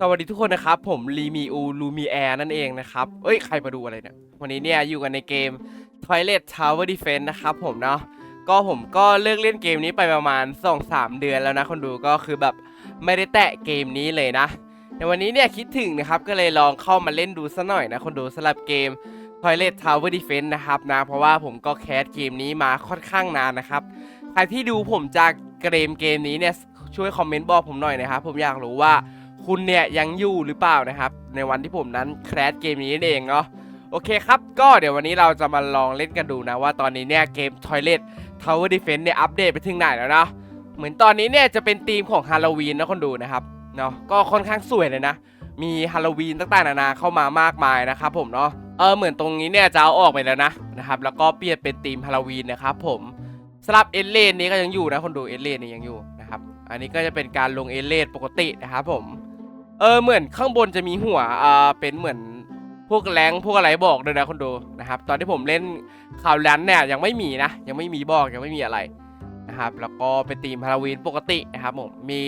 สวัสดีทุกคนนะครับ ผมลีมีอูลูมีแอร์นั่นเองนะครับเอ้ยใครมาดูอะไรเนี่ย วันนี้เนี่ยอยู่กันในเกม Toilet Tower Defense นะครับผมเนาะก็ผมก็เลิกเล่นเกมนี้ไปประมาณ 2-3 เดือนแล้วนะคนดูก็คือแบบไม่ได้แตะเกมนี้เลยนะในวันนี้เนี่ยคิดถึงนะครับก็เลยลองเข้ามาเล่นดูซะหน่อยนะคนดูสำหรับเกม Toilet Tower Defense นะครับนะเพราะว่าผมก็แคสเกมนี้มาค่อนข้างนานนะครับใครที่ดูผมจากเกมเกมนี้เนี่ยช่วยคอมเมนต์บอกผมหน่อยนะครับผมอยากรู้ว่า คุณเนี่ยยังอยู่หรือเปล่านะครับ ในวันที่ผมนั้นแคสเกมนี้นั่นเองเนาะโอเคครับ ก็เดี๋ยววันนี้เราจะมาลองเล่นกันดูนะว่าตอนนี้เนี่ยเกม Toilet Tower Defense เนี่ยอัปเดตไปถึงไหนแล้วเนาะเหมือนตอนนี้เนี่ยจะเป็นธีมของฮาโลวีนนะคนดูนะครับเนาะก็ค่อนข้างสวยเลยนะ มีฮาโลวีนต่างๆนานาเข้ามามากมายนะครับผมเนาะเออเหมือนตรงนี้เนี่ยจะเอาออกไปแล้วนะนะครับแล้วก็เปลี่ยนเป็นธีมฮาโลวีนนะครับผมสลับเอเลนนี้ก็ยังอยู่นะคนดูเอเลนนี่ยังอยู่นะครับอันนี้ก็จะเป็นการลงเอเลนปกตินะครับผม เออเหมือนข้างบนจะมีหัวอ่าเป็นเหมือนพวกแรงพวกอะไรบอกด้วยนะคนดูนะครับ ตอนที่ผมเล่นข่าวลันเนี่ยยังไม่มีนะ ยังไม่มีบอกยังไม่มีอะไรนะครับ แล้วก็เป็นธีมฮาโลวีนปกตินะครับผมมี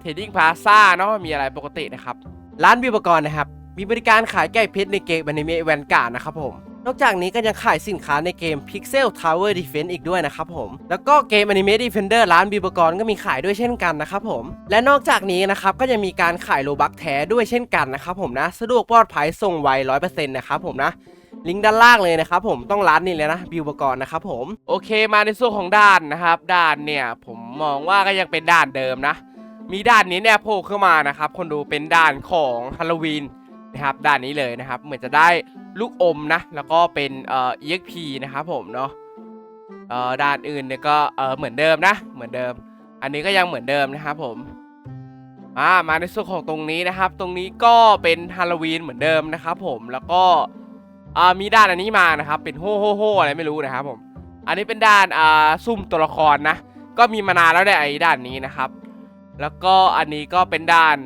เทดดิ้งพลาซ่าเนาะมีอะไรปกตินะครับ ร้านบิวปกรณ์นะครับ มีบริการขายไก่เพชรในเกมอนิเมะแวนการ์ดนะครับผม นอกจากนี้ก็ยังขายสินค้าในเกม Pixel Tower Defense อีกด้วยนะครับผม แล้วก็เกม Anime Defender ร้านบิวปกรก็มีขายด้วยเช่นกันนะครับผม และนอกจากนี้นะครับก็ยังมีการขายโลบักแท้ด้วยเช่นกันนะครับผมนะ สะดวกปลอดภัยส่งไว100%นะครับผมนะลิงก์ด้านล่างเลยนะครับผมต้องร้านนี้เลยนะบิวปกรณ์นะครับผมโอเคมาในส่วนของด่านนะครับ ด่านเนี่ยผมมองว่าก็ยังเป็นด่านเดิมนะ มีด่านนี้เนี่ยโผล่ขึ้นมานะครับคนดูเป็นด่านของฮาโลวีน นะครับด่านนี้เลยนะครับ เหมือนจะได้ลูกอมนะ แล้วก็เป็นเอ่อ EXP นะครับผมเนาะเอ่อด่านอื่นเนี่ยก็เออเหมือนเดิมนะ เหมือนเดิม อันนี้ก็ยังเหมือนเดิมนะครับผมอ่ามาในส่วนของตรงนี้นะครับ ตรงนี้ก็เป็นฮาโลวีนเหมือนเดิมนะครับผมแล้วก็อ่ามีด่านอันนี้มานะครับ เป็นโฮโฮโฮอะไรไม่รู้นะครับผมอันนี้เป็นด่านอ่าซุ่มตัวละครนะ ก็มีมานานแล้วเนี่ยไอ้ด่านนี้นะครับ แล้วก็อันนี้ก็เป็นด่าน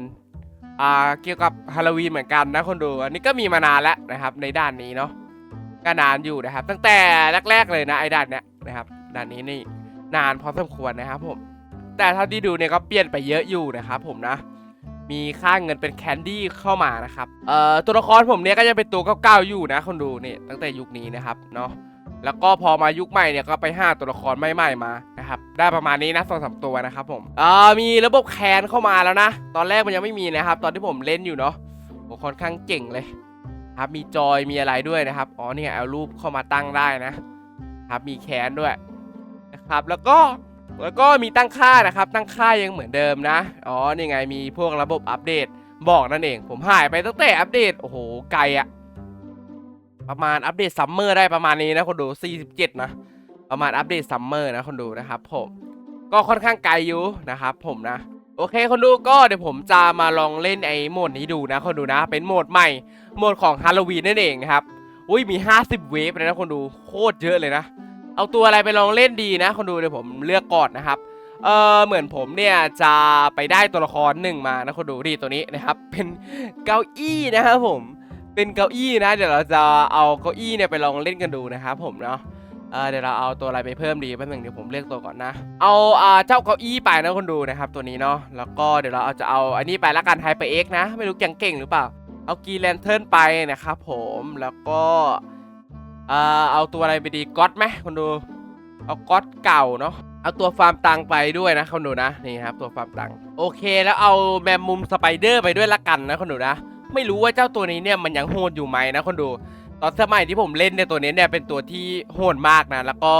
อ่าเกี่ยวกับฮาโลวีนเหมือนกันนะคนดู อันนี้ก็มีมานานแล้วนะครับในด่านนี้เนาะก็นานอยู่นะครับ ตั้งแต่แรกๆเลยนะไอ้ด่านเนี้ยนะครับด่านนี้นี่นานพอสมควรนะครับผมแต่เท่าที่ดูเนี่ยก็เปลี่ยนไปเยอะอยู่นะครับผมนะ มีค่าเงินเป็นแคนดี้เข้ามานะครับเอ่อตัวละครผมเนี่ยก็จะเป็นตัวเก่าๆอยู่นะคนดูนี่ตั้งแต่ยุคนี้นะครับเนาะ แล้วก็พอมายุคใหม่เนี่ยก็ไปห้าตัวละครใหม่ๆมานะครับได้ประมาณนี้นะสองสามตัวนะครับผมอ่ามีระบบแคนเข้ามาแล้วนะ ตอนแรกมันยังไม่มีนะครับ ตอนที่ผมเล่นอยู่เนาะโอ้ค่อนข้างเจ๋งเลยครับมีจอยมีอะไรด้วยนะครับอ๋อเนี่ยเอารูปเข้ามาตั้งได้นะครับมีแคนด้วยนะครับแล้วก็แล้วก็มีตั้งค่านะครับ ตั้งค่ายังเหมือนเดิมนะอ๋อนี่ไงมีพวกระบบอัปเดตบอกนั่นเอง ผมหายไปตั้งแต่อัปเดตโอ้โหไกลอะ ประมาณอัปเดตซัมเมอร์ได้ประมาณนี้นะคนดู 47 นะ ประมาณอัปเดตซัมเมอร์นะคนดูนะครับผมก็ค่อนข้างไกลอยู่นะครับผมนะ โอเคคนดูก็เดี๋ยวผมจะมาลองเล่นไอ้โหมดนี้ดูนะคนดูนะ เป็นโหมดใหม่โหมดของฮาโลวีนนั่นเองครับอุ้ยมี 50 เวฟเลยนะคนดูโคตรเยอะเลยนะ เอาตัวอะไรไปลองเล่นดีนะ คนดูเดี๋ยวผมเลือกก่อนนะครับเออเหมือนผมเนี่ยจะไปได้ตัวละครหนึ่งมานะคนดูดีตัวนี้นะครับ เป็นเก้าอี้นะครับผม เป็นเก้าอี้นะ เดี๋ยวเราจะเอาเก้าอี้เนี่ยไปลองเล่นกันดูนะครับผมเนาะเดี๋ยวเราเอาตัวอะไรไปเพิ่มดีแป๊บนึงเดี๋ยวผมเลือกตัวก่อนนะ เอาเจ้าเก้าอี้ไปนะคนดูนะครับตัวนี้เนาะแล้วก็เดี๋ยวเราเอาจะเอาอันนี้ไปละกันไฮเปอร์เอ็กนะ ไม่รู้ยังเก่งหรือเปล่า เอากีแลนเทิร์นไปนะครับผมแล้วก็เอาตัวอะไรไปดีก๊อตไหมคนดู เอาก๊อตเก่าเนาะเอาตัวฟาร์มตังไปด้วยนะคนดูนะนี่ครับตัวฟาร์มตังโอเค แล้วเอาแมมมุมสไปเดอร์ไปด้วยละกันนะคนดูนะ ไม่รู้ว่าเจ้าตัวนี้เนี่ยมันยังโหดอยู่ไหมนะคนดู ตอนสมัยที่ผมเล่นเนี่ยตัวนี้เนี่ยเป็นตัวที่โหดมากนะ แล้วก็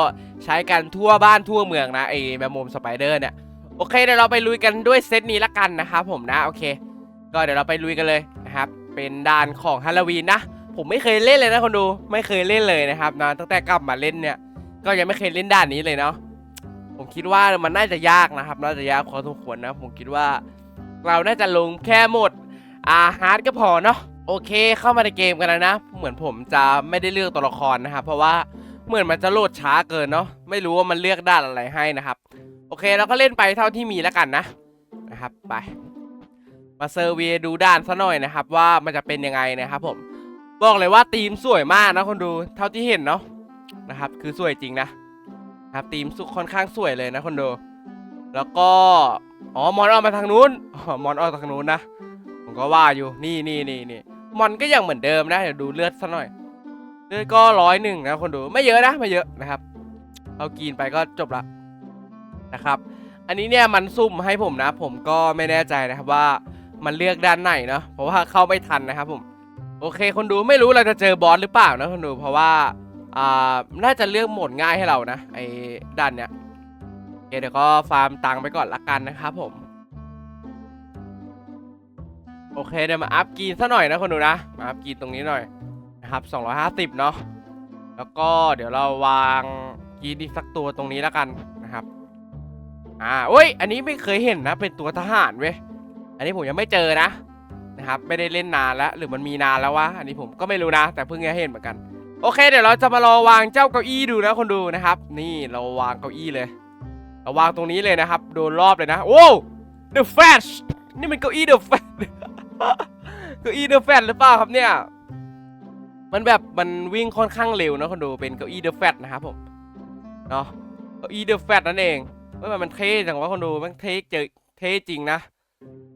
ใช้กันทั่วบ้านทั่วเมืองนะไอ้แมมมุมสไปเดอร์เนี่ยโอเคเดี๋ยวเราไปลุยกันด้วยเซตนี้ละกันนะครับผมนะโอเค ก็เดี๋ยวเราไปลุยกันเลยนะครับเป็นด่านของฮาโลวีนนะผมไม่เคยเล่นเลยนะคนดูไม่เคยเล่นเลยนะครับนะตั้งแต่กลับมาเล่นเนี่ย ก็ยังไม่เคยเล่นด่านนี้เลยเนาะผมคิดว่ามันน่าจะยากนะครับ น่าจะยากพอสมควรนะ ผมคิดว่า เราน่าจะลงแค่หมด อาฮาร์ดก็พอเนาะโอเคเข้ามาในเกมกันแล้วนะ เหมือนผมจะไม่ได้เลือกตัวละครนะครับเพราะว่าเหมือนมันจะโหลดช้าเกินเนาะไม่รู้ว่ามันเลือกด้านอะไรให้นะครับ โอเคเราก็เล่นไปเท่าที่มีแล้วกันนะนะครับไป มาเซอร์เวียดูด้านซะหน่อยนะครับ ว่ามันจะเป็นยังไงนะครับผมบอกเลยว่าทีมสวยมากนะคนดูเท่าที่เห็นเนาะนะครับ คือสวยจริงนะครับทีมสุค่อนข้างสวยเลยนะคนดูแล้วก็อ๋อมอนออกมาทางนู้นอ๋อมอนออกทางนู้นนะ ผมก็ว่าอยู่นี่นี่นี่นี่มอนก็ยังเหมือนเดิมนะเดี๋ยวดูเลือดซะหน่อย เลือดก็ร้อยหนึ่งนะคนดูไม่เยอะนะไม่เยอะนะครับเอากินไปก็จบละนะครับ อันนี้เนี่ยมันซุ่มให้ผมนะ ผมก็ไม่แน่ใจนะครับว่ามันเลือกด้านไหนเนาะเพราะว่าเข้าไม่ทันนะครับผมโอเค คนดูไม่รู้เราจะเจอบอสหรือเปล่านะคนดูเพราะว่าอ่าน่าจะเลือกโหมดง่ายให้เรานะไอ้ด้านเนี้ยเคเดี๋ยวก็ฟาร์มตังค์ไปก่อนละกันนะครับผม โอเคเดี๋ยวมาอัพกรีนซะหน่อยนะคนดูนะ มาอัพกรีนตรงนี้หน่อยนะครับ250 เนาะ แล้วก็เดี๋ยวเราวางกรีนอีกสักตัวตรงนี้แล้วกันนะครับ อ่าโอ้ย อันนี้ไม่เคยเห็นนะ เป็นตัวทหารเว้ย อันนี้ผมยังไม่เจอนะนะครับ ไม่ได้เล่นนานแล้ว หรือมันมีนานแล้ววะ อันนี้ผมก็ไม่รู้นะ แต่เพิ่งจะเห็นเหมือนกัน โอเค เดี๋ยวเราจะมารอวางเจ้าเก้าอี้ดูนะคนดูนะครับ นี่เราวางเก้าอี้เลย เราวางตรงนี้เลยนะครับ โดนรอบเลยนะ โอ้ The Flash นี่มันเก้าอี้ The Flash เก้าอี้ The Flash หรือเปล่าครับเนี่ย มันแบบมันวิ่งค่อนข้างเร็วนะคนดูเป็นเก้าอี้ The Flash นะครับผม เนาะเก้าอี้ The Flash นั่นเองเฮ้ยมันเท่จังวะคนดูมันเท่เจอเท่จริงนะ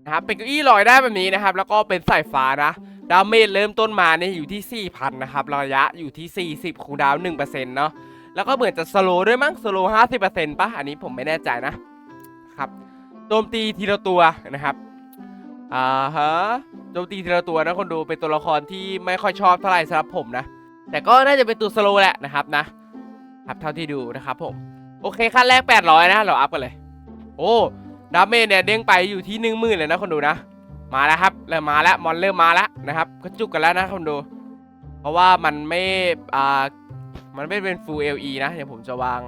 นะครับเป็นเก้าอี้ลอยได้แบบนี้นะครับ แล้วก็เป็นสายฟ้านะดาเมจเริ่มต้นมาเนี่ยอยู่ที่ 4,000 นะครับ ระยะอยู่ที่ 40 คูดาวน์1%เนาะ แล้วก็เหมือนจะสโลด้วยมั้ง สโล 50%ป่ะ อันนี้ผมไม่แน่ใจนะครับ โจมตีทีละตัวนะครับ อ่าฮะโจมตีทีละตัวนะคนดูเป็นตัวละครที่ไม่ค่อยชอบเท่าไหร่สำหรับผมนะ แต่ก็น่าจะเป็นตัวสโลว์แหละนะครับนะครับเท่าที่ดูนะครับผม โอเคขั้นแรก 800 นะเราอัพกันเลย โอ้ดาเมจเนี่ยเด้งไปอยู่ที่หนึ่งหมื่นเลยนะคนดูนะ มาแล้วครับเริ่มมาแล้วมอนเริ่มมาแล้วนะครับก็จุกกันแล้วนะคนดู เพราะว่ามันไม่อ่ามันไม่เป็น full LE นะเดี๋ยวผมจะวาง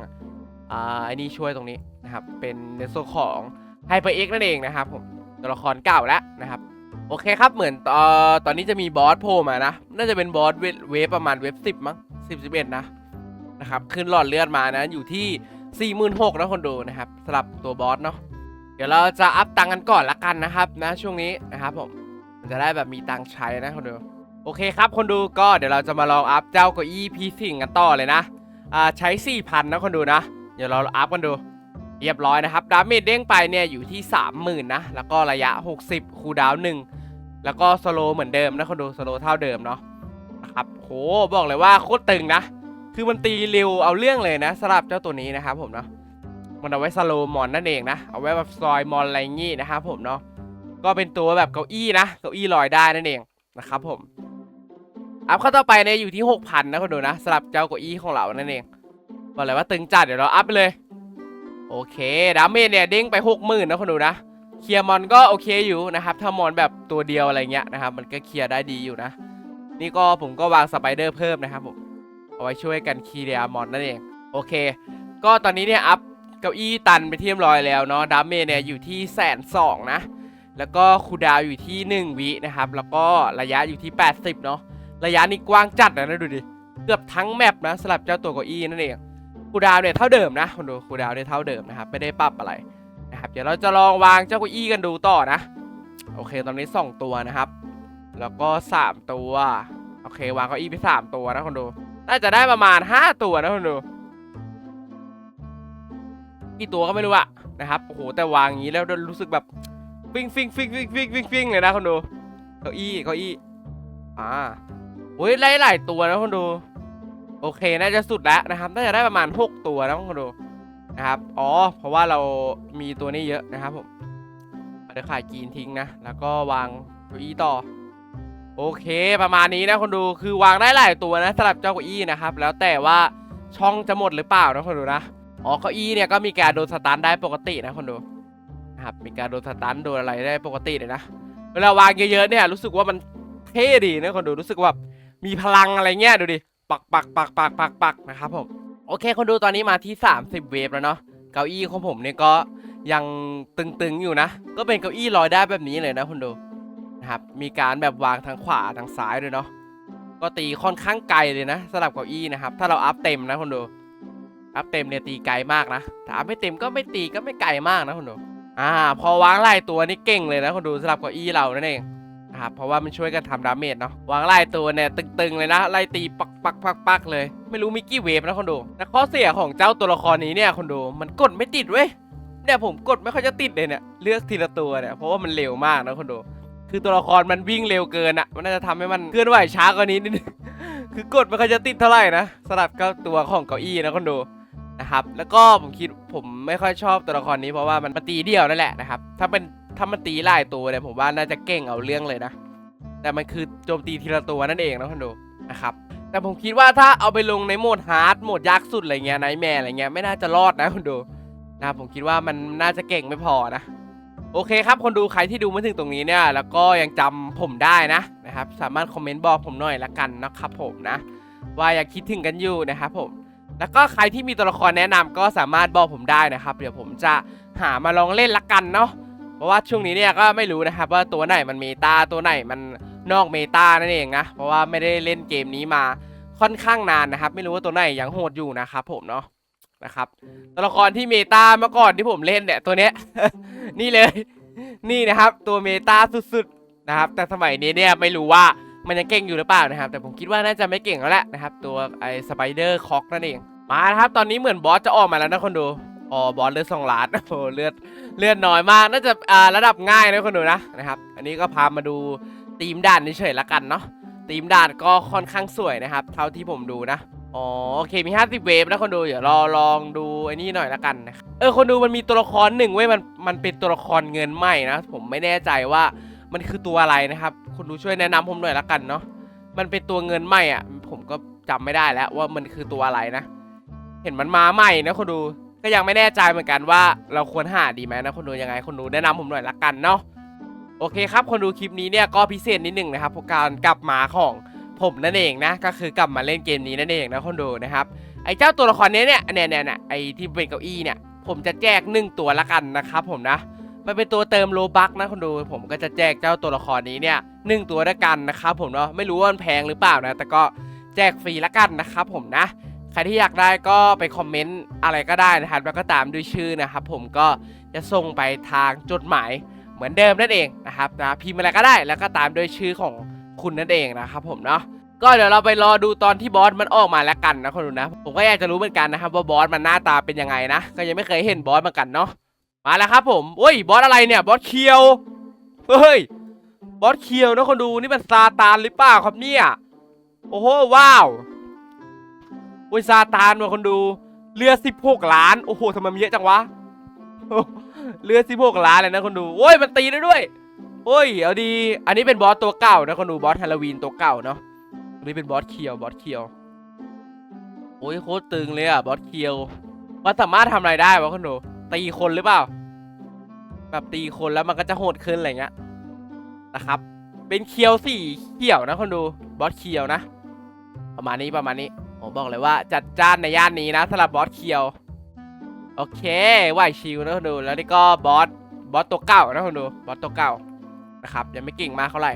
อ่าไอ้นี่ช่วยตรงนี้นะครับเป็นในส่วนของ Hyper X นั่นเองนะครับผม ตัวละครเก่าแล้วนะครับ โอเคครับเหมือนตอตอนนี้จะมีบอสโผล่มานะ น่าจะเป็นบอสเวฟประมาณเวฟสิบมั้งสิบสิบเอ็ดนะนะครับขึ้นหลอดเลือดมานะอยู่ที่ 46,000นะคนดูนะครับสำหรับตัวบอสเนาะเดี๋ยวเราจะอัพตังค์กันก่อนละกันนะครับนะช่วงนี้นะครับผมมันจะได้แบบมีตังค์ใช้นะคนดูโอเคครับคนดูก็เดี๋ยวเราจะมาลองอัพเจ้าเก้าอี้พีสิงกันต่อเลยนะอ่าใช้4,000นะคนดูนะ เดี๋ยวเราอัพกันดู เรียบร้อยนะครับ ดาเมจเด้งไปเนี่ยอยู่ที่ 30,000 นะ แล้วก็ระยะ 60 คูดาวหน์1แล้วก็สโลเหมือนเดิมนะคนดูสโลเท่าเดิมเนาะนะครับโหบอกเลยว่าโคตรตึงนะ คือมันตีเร็วเอาเรื่องเลยนะสำหรับเจ้าตัวนี้นะครับผมเนาะมันเอาไว้สโลมอนนั่นเองนะเอาไว้แบบซอยมอนอะไรงี้นะครับผมเนาะก็เป็นตัวแบบเก้าอี้นะเก้าอี้ลอยได้นั่นเองนะครับผมอัพเข้าต่อไปเนี่ยอยู่ที่ 6,000 นะคุณดูนะสำหรับเจ้าเก้าอี้ของเรานั่นเองบอกเลยว่าตึงจัดเดี๋ยวเราอัพไปเลย โอเคดาเมจเนี่ยเด้งไป60,000นะคุณดูนะเคลียร์มอนก็โอเคอยู่นะครับ ถ้ามอนแบบตัวเดียวอะไรเงี้ยนะครับ มันก็เคลียร์ได้ดีอยู่นะ นี่ก็ผมก็วางสไปเดอร์เพิ่มนะครับผมเอาไว้ช่วยกันเคลียร์มอนนั่นเองโอเค ก็ตอนนี้เนี่ยอัพเก้าอี้ตันไปที่เรียบร้อยแล้วเนาะดาเมจเนี่ยอยู่ที่แสนสองนะ แล้วก็คูดาวอยู่ที่ 1 วินะครับ แล้วก็ระยะอยู่ที่ 80 เนาะระยะนี้กว้างจัดนะนะดูดิเกือบทั้งแมปนะสำหรับเจ้าตัวเก้าอี้นั่นเอง คูดาวเนี่ยเท่าเดิมนะคุณดูคูดาวเนี่ยเท่าเดิมนะครับไม่ได้ปรับอะไรนะครับเดี๋ยวเราจะลองวางเจ้าเก้าอี้กันดูต่อนะ โอเคตอนนี้ 2 ตัวนะครับ แล้วก็ 3 ตัวโอเควางเก้าอี้ไป3ตัวนะคุณดูน่าจะได้ประมาณ 5 ตัวนะคุณดูกี่ตัวก็ไม่รู้อะนะครับโอ้โหแต่วางอย่างนี้แล้วรู้สึกแบบฟิงฟิงฟิงฟิงฟิงฟิงฟิงเลยนะคนดูเก้าอี้เก้าอี้อ่าโอ้ยไล่หลายตัวนะคนดู โอเค น่าจะสุดแล้วนะครับน่าจะได้ประมาณ 6 ตัวนะคนดูนะครับ อ๋อ เพราะว่าเรามีตัวนี้เยอะนะครับผมเดี๋ยวขายกีนทิ้งนะ แล้วก็วางเก้าอี้ต่อ โอเค ประมาณนี้นะคนดู คือวางได้หลายตัวนะสำหรับเจ้าเก้าอี้นะครับ แล้วแต่ว่าช่องจะหมดหรือเปล่านะคนดูนะ อ๋อ เก้าอี้เนี่ยก็มีการโดนสตันได้ปกตินะคนดูนะครับ มีการโดนสตันโดนอะไรได้ปกติเลยนะ เวลาวางเยอะๆเนี่ยรู้สึกว่ามันเท่ดีนะคนดู รู้สึกว่ามีพลังอะไรเงี้ยดูดิ ปักปักปักปักปักปักนะครับผมโอเค คนดูตอนนี้มาที่ 30 เวฟแล้วเนาะเก้าอี้ของผมเนี่ยก็ยังตึงๆอยู่นะ ก็เป็นเก้าอี้ลอยได้แบบนี้เลยนะคนดูนะครับมีการแบบวางทางขวาทางซ้ายด้วยเนาะก็ตีค่อนข้างไกลเลยนะสำหรับเก้าอี้นะครับ ถ้าเราอัพเต็มนะคนดูอัพเต็มเนี่ยตีไกลมากนะถ้าอัพไม่เต็มก็ไม่ตีก็ไม่ไกลมากนะคุณดูอ่า พอวางไล่ตัวนี่เก่งเลยนะคุณดูสำหรับเก้าอี้เรานั่นเอง นะครับ เพราะว่ามันช่วยกันทำดาเมจเนาะวางไล่ตัวเนี่ยตึงๆเลยนะไล่ตีปักปักปักปักเลย ไม่รู้มีกี่เวฟนะคุณดูแต่ข้อเสียของเจ้าตัวละครนี้เนี่ยคุณดูมันกดไม่ติดเว้ยเนี่ยผมกดไม่ค่อยจะติดเลยเนี่ยเลือกทีละตัวเนี่ยเพราะว่ามันเร็วมากนะคุณดูคือตัวละครมันวิ่งเร็วเกินอะมันน่าจะทำให้มันเคลื่อนไหวช้ากว่านี้นิดนึงคือกดมันก็จะติดเท่าไหร่นะสลับกับตัวของเก้าอี้นะคนดูนะครับ แล้วก็ผมคิดผมไม่ค่อยชอบตัวละครนี้เพราะว่ามันมาตีเดี่ยวนั่นแหละนะครับ ถ้าเป็น ถ้ามันตีหลายตัวเนี่ยผมว่าน่าจะเก่งเอาเรื่องเลยนะ แต่มันคือโจมตีทีละตัวนั่นเองนะคนดูนะครับแต่ผมคิดว่าถ้าเอาไปลงในโหมดฮาร์ดโหมดยากสุดอะไรเงี้ยไนแมร์อะไรเงี้ยไม่น่าจะรอดนะคนดูนะผมคิดว่ามันน่าจะเก่งไม่พอนะ โอเคครับคนดูใครที่ดูมาถึงตรงนี้เนี่ย แล้วก็ยังจำผมได้นะนะครับ สามารถคอมเมนต์บอกผมหน่อยละกันนะครับผมนะ ว่าอยากคิดถึงกันอยู่นะครับผมแล้วก็ใครที่มีตัวละครแนะนำก็สามารถบอกผมได้นะครับ เดี๋ยวผมจะหามาลองเล่นละกันเนาะ เพราะว่าช่วงนี้เนี่ยก็ไม่รู้นะครับว่าตัวไหนมันเมตาตัวไหนมันนอกเมตานั่นเองนะ เพราะว่าไม่ได้เล่นเกมนี้มาค่อนข้างนานนะครับ ไม่รู้ว่าตัวไหนยังโหดอยู่นะครับผมเนาะนะครับตัวละครที่เมตาเมื่อก่อนที่ผมเล่นเนี่ยตัวเนี้ยนี่เลย นี่นะครับ ตัวเมตาสุดๆนะครับ แต่สมัยนี้เนี่ยไม่รู้ว่ามันยังเก่งอยู่หรือเปล่านะครับ แต่ผมคิดว่าน่าจะไม่เก่งแล้วแหละนะครับ ตัวไอ้สไปเดอร์คอกนั่นเองมาครับตอนนี้เหมือนบอสจะออกมาแล้วนะคนดู อ๋อบอสเลือดสองล้านโอ้โหเลือดเลือดน้อยมากน่าจะอ่าระดับง่ายนะคนดูนะนะครับ อันนี้ก็พามาดูทีมด่านเฉยๆละกันเนาะทีมด่านก็ค่อนข้างสวยนะครับ เท่าที่ผมดูนะอ๋อโอเคมี 50 เวฟนะคนดูเดี๋ยวรอลองดูไอ้นี่หน่อยละกันนะครับเออคนดูมันมีตัวละครหนึ่งเว้ยมันมันเป็นตัวละครเงินใหม่นะผมไม่แน่ใจว่ามันคือตัวอะไรนะครับคนดูช่วยแนะนำผมหน่อยละกันเนาะมันเป็นตัวเงินใหม่อะผมก็จำไม่ได้แล้วว่ามันคือตัวอะไรนะ เห็นมันมาใหม่นะคนดู ก็ยังไม่แน่ใจเหมือนกันว่าเราควรหาดีไหมนะคนดูยังไงคนดูแนะนำผมหน่อยละกันเนาะโอเคครับ คนดูคลิปนี้เนี่ยก็พิเศษนิดหนึ่งนะครับเพราะการกลับมาของผมนั่นเองนะก็คือกลับมาเล่นเกมนี้นั่นเองนะคนดูนะครับไอ้เจ้าตัวละครนี้เนี่ยเนี่ยเนี่ยไอ้ที่เป็นเก้าอี้เนี่ย ผมจะแจกหนึ่งตัวละกันนะครับผมนะมันเป็นตัวเติมโลบักนะคนดูผมก็จะแจกเจ้าตัวละครนี้เนี่ยหนึ่งตัวละกันนะครับผมเนาะไม่รู้ว่ามันแพงหรือเปล่านะ แต่ก็แจกฟรีละกันนะครับผมนะ รที่อยากได้ก็ไปคอมเมนต์อะไรก็ได้นะครับแล้วก็ตามด้วยชื่อนะครับ ผมก็จะส่งไปทางจดหมายเหมือนเดิมนั่นเองนะครับนะพิมพ์อะไรก็ได้ แล้วก็ตามด้วยชื่อของคุณนั่นเองนะครับผมเนาะก็เดี๋ยวเราไปรอดูตอนที่บอสมันออกมาแล้วกันนะคนดูนะ ผมก็อยากจะรู้เหมือนกันนะครับว่าบอสมันหน้าตาเป็นยังไงนะก็ยังไม่เคยเห็นบอสมือนกันเนาะมาแล้วครับผมโอ้ยบอสอะไรเนี่ยบอสเคียวเฮ้ยบอสเคียวนะคนดูนี่เป็นซาตานหรือเปล่าครับเนี่ยโอ้โหว้าว โอ้ยซาตานว่ะคนดู เรือ16ล้าน โอ้โหทำไมมันเยอะจังวะ เรือ16ล้านเลยนะคนดู โอ้ยมันตีได้ด้วย โอ้ยเอาดี อันนี้เป็นบอสตัวเก่านะคนดูบอสฮาโลวีนตัวเก่าเนาะ อันนี้เป็นบอสเคียวบอสเคียว โอ้ยโคตรตึงเลยอะบอสเคียว มันสามารถทำอะไรได้วะคุณดู ตีคนหรือเปล่า แบบตีคนแล้วมันก็จะโหดขึ้นอะไรเงี้ย นะครับ เป็นเคียวสีเขียวนะคนดู บอสเคียวนะ ประมาณนี้ประมาณนี้ ผมบอกเลยว่าจัดจ้านในย่านนี้นะสำหรับบอสเคียว โอเคไหวชิวนะคนดู แล้วนี่ก็บอสบอสตัวเก่านะคนดูบอสตัวเก่านะครับยังไม่เก่งมากเท่าไหร่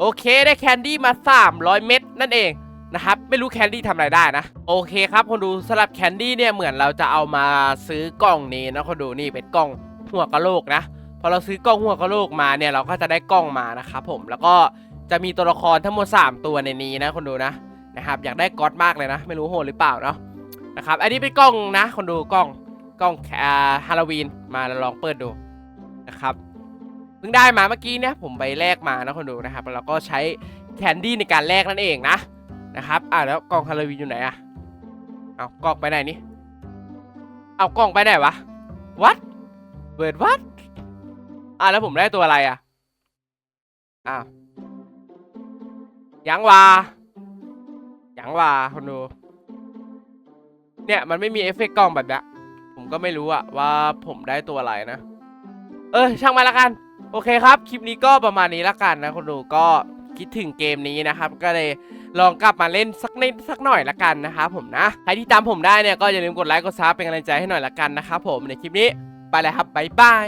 โอเคได้แคนดี้มา 300 เม็ดนั่นเองนะครับไม่รู้แคนดี้ทำอะไรได้นะ โอเคครับคนดูสำหรับแคนดี้เนี่ยเหมือนเราจะเอามาซื้อกล่องนี้นะคนดูนี่เป็นกล่องหัวกะโหลกนะพอเราซื้อกล่องหัวกะโหลกมาเนี่ยเราก็จะได้กล่องมานะครับผมแล้วก็จะมีตัวละครทั้งหมด 3 ตัวในนี้นะคนดูนะ นะครับอยากได้ก๊อตมากเลยนะ ไม่รู้โหดหรือเปล่าเนาะนะครับอันนี้เป็นกล้องนะคนดูกล้องกล้องฮาโลวีนมาลองเปิดดูนะครับเพิ่งได้มาเมื่อกี้เนี่ยผมไปแลกมานะคนดูนะครับแล้วก็ใช้แคนดี้ในการแลกนั่นเองนะนะครับอ่าแล้วกล่องฮาโลวีนอยู่ไหนอะเอากล่องไปไหนนี่เอากล่องไปไหนวะวัดเบิร์ดวัดอ่าแล้วผมได้ตัวอะไรอะอ้าวยังวา ยังว่าคนดูเนี่ยมันไม่มีเอฟเฟกต์กล่องแบบนี้ผมก็ไม่รู้อะว่าผมได้ตัวอะไรนะ เออ ช่างมาละกัน โอเคครับ คลิปนี้ก็ประมาณนี้ละกันนะคนดูก็คิดถึงเกมนี้นะครับ ก็เลยลองกลับมาเล่นสักนิดสักหน่อยละกันนะครับผมนะ ใครที่ตามผมได้เนี่ยก็อย่าลืมกดไลค์กดซับเป็นกำลังใจให้หน่อยละกันนะครับผมในคลิปนี้ไปเลยครับบ๊ายบาย